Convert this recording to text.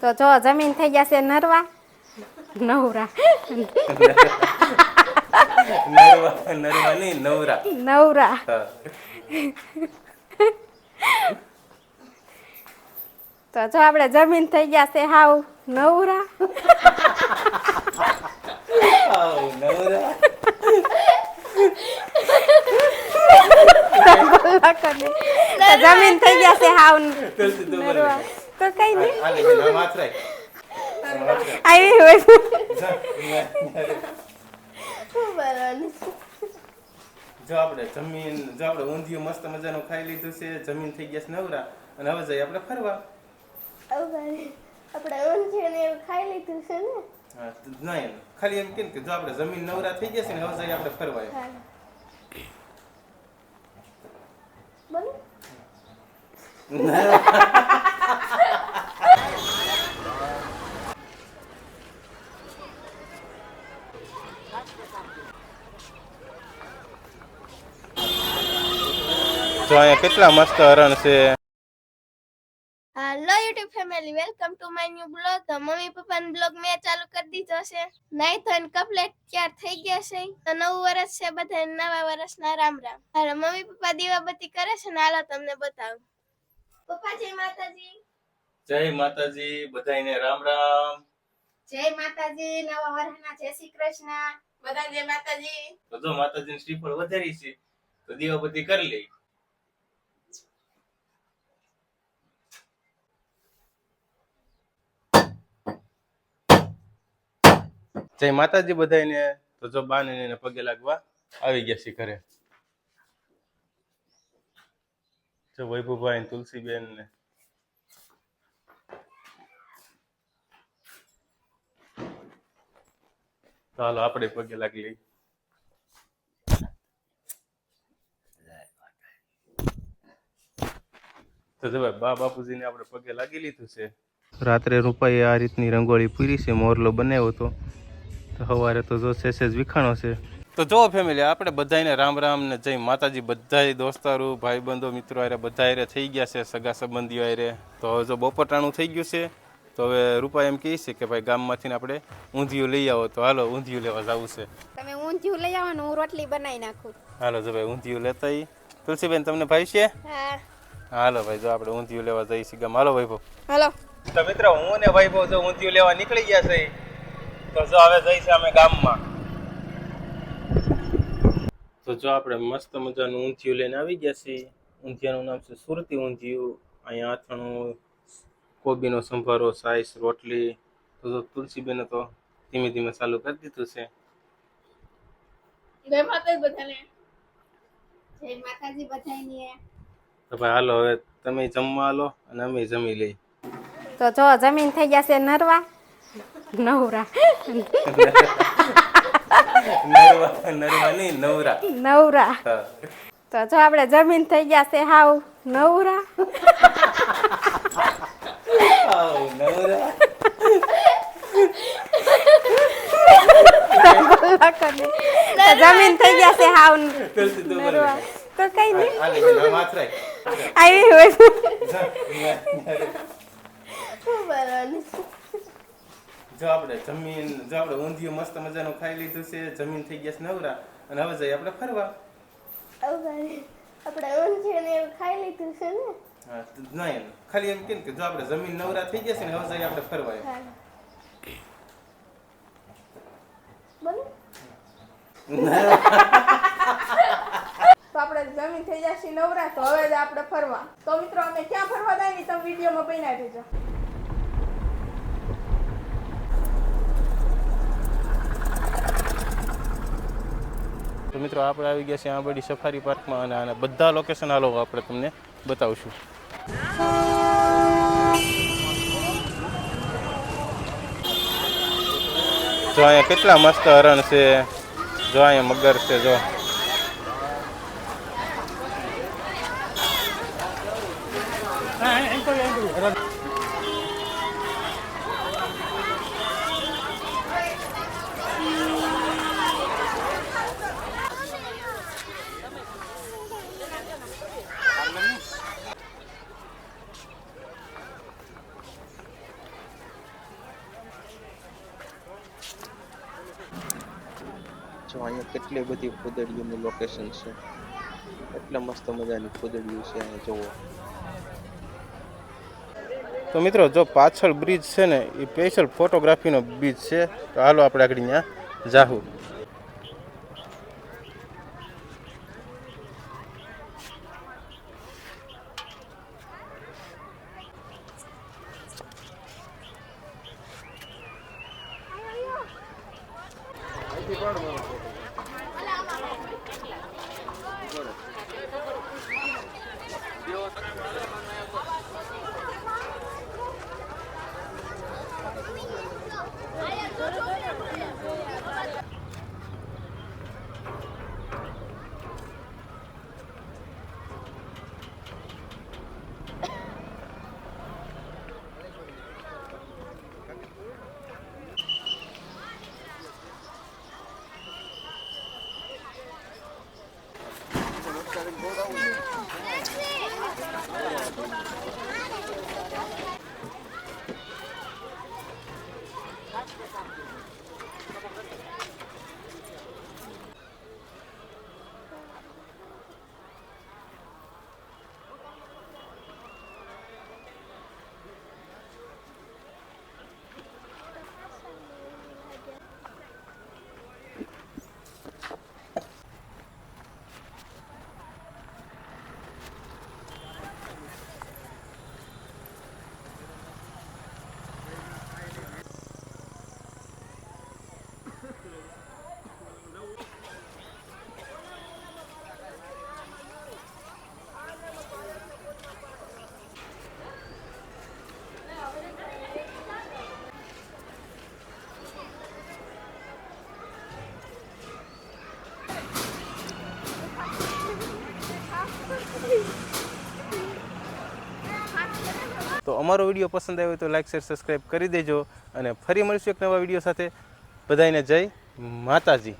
તો જો જમીન થઈ ગયા છે નરવા નવરા નરવા નરવા નહીં નવરા નવરા તો જો આપણે જમીન થઈ ગયા છે હાવ નવરા નવરા જમીન થઈ ગયા છે હાવ. નરવા તો કઈ નહીં. આવી હોય જો આપણે જમીન જો આપણે ઊંધિયું મસ્ત મજાનું ખાઈ લીધું છે જમીન થઈ ગયા છે નવરા. અને હવે જઈએ આપણે ફરવા. આપણે ઊંધિયું ને એવું ખાઈ લીધું છે ને? હા, નહીં ખાલી એમ કેમ કે જો આપણે જમીન નવરા થઈ ગયા છે ને હવે જઈએ આપણે ફરવા બોલો. જો અહીંયા કેટલા મસ્ત હરણ છે. Hello YouTube family welcome to my new blog. તો મમ્મી પપ્પાનો બ્લોગ મેં ચાલુ કરી દીધો છે. નાઈ ધોઈને કપલેટ તૈયાર થઈ ગયા છે. તો નવું વર્ષ છે બધા નવા વર્ષના રામ રામ. હાલો મમ્મી પપ્પા દીવાબત્તી કરે છે ને હાલો તમને બતાવું. પપ્પા જય માતાજી. જય માતાજી બધાને રામ રામ. જય માતાજી નવા વર્ષના જય શ્રી કૃષ્ણ. બધા જય માતાજી. તો જો માતાજીની શ્રીફળ વધારી છે તો દીવાબત્તી કરી લઈ. જય માતાજી બધાને તો જો બાને એને પગે લાગવા આવી ગયા છે ઘરે. જો વૈભવભાઈ ને તુલસીબેન ને. ચાલો આપણે પગે લાગી લઈ તો જો ભાઈ બા બાપુજીને આપણે પગે લાગી લીધું છે. રાત્રે રૂપાઈ આ રીતની રંગોળી પૂરી છે, મોરલો બનાવ્યો હતો. તો સવારે તો જો શેષ વિખાણો છે. તો જો ફેમિલી આપણે બધાને રામ રામ ને જય માતાજી બધાય દોસ્તારો ભાઈબંધો મિત્રો આરે બધા હારે થઈ ગયા છે સગા સંબંધીઓ આરે તો હવે જો બપોટાણું થઈ ગયું છે તો હવે રૂપા એમ કહે છે કે ભાઈ ગામમાંથી આપણે ઊંધિયું લઈ આવો. તો હાલો ઊંધિયું લેવા જવું છે. તમે ઊંધિયું લઈ આવો ને હું રોટલી બનાવી નાખું. હાલો જો ભાઈ ઊંધિયું લેતા આવી તુલસીબેન તમને ભાઈ છે? હાલો ભાઈ જો આપણે ઊંધિયું લેવા જઈએ છીએ ગામ. હાલો વૈભવ. હાલો. તો મિત્રો હું ને વૈભવ જો ઊંધિયું લેવા નીકળી ગયા છે તો જો હવે જઈશું અમે ગામમાં. તો જો આપણે મસ્ત મજાનું ઊંધિયું લઈને આવી ગયા છીએ. ઊંધિયાનું નામ છે સુરતી ઊંધિયું. અહીંયા અથાણું કોબીનો સંભારો સાઈસ રોટલી. તો જો તુલસીબેને તો ધીમે ધીમે ચાલુ કરી દીધું છે. જય માતાજી બધાને. જય માતાજી બધાને તો ભાઈ હાલો હવે તમે જમવા લો અને અમે જમી લઈ તો જો જમીન થઈ ગયા છે નરવા. નવરા. નવરા. નવરા. તો જો આપણે જમીન થઈ ગયા છે હાવ નવરા. નવરા. જમીન થઈ ગયા છે હાવ તું બોલ. નરવા તો કઈ નહીં. આવી હોય. જો આપણે જમીન જો આપણે ઊંધિયું મસ્ત મજાનું ખાઈ લીધું છે જમીન થઈ ગયા છે નવરા. અને હવે જઈએ આપણે ફરવા. આપણે ઊંધિયું ને એવું ખાઈ લીધું છે ને? હા, નહીં ખાલી એમ કેમ કે જો આપણે જમીન નવરા થઈ ગયા છે ને હવે જઈએ આપણે ફરવા બોલો. તો આપણે જમીન થઈ જશે નવરા તો હવે જ આપણે ફરવા. તો મિત્રો અમે ક્યાં ફરવા જાય ને તમે વિડીયોમાં બનાવી રહેજો. મિત્રો, આપણે આવી ગયા છે આ બધી સફારી પાર્કમાં અને આના બધા લોકેશન આલો આપણે તમને બતાવશું. જો અહીંયા કેટલા મસ્ત હરણ છે. જો અહીંયા મગર છે, જો. જો અહીંયા કેટલી બધી ફૂદડીઓની લોકેશન છે. એટલા મસ્ત મજાની ફૂદડીઓ છે અહીંયા જોવો તો મિત્રો, જો પાછળ બ્રિજ છે ને, એ સ્પેશિયલ ફોટોગ્રાફીનો બ્રિજ છે. તો હાલો આપણે આગળ ત્યાં જાહું. તો અમારો વીડિયો પસંદ આવ્યો તો લાઈક શેર સબસ્ક્રાઈબ કરી દેજો અને ફરી મળીશું એક નવા વીડિયો સાથે. બધાને જય માતાજી.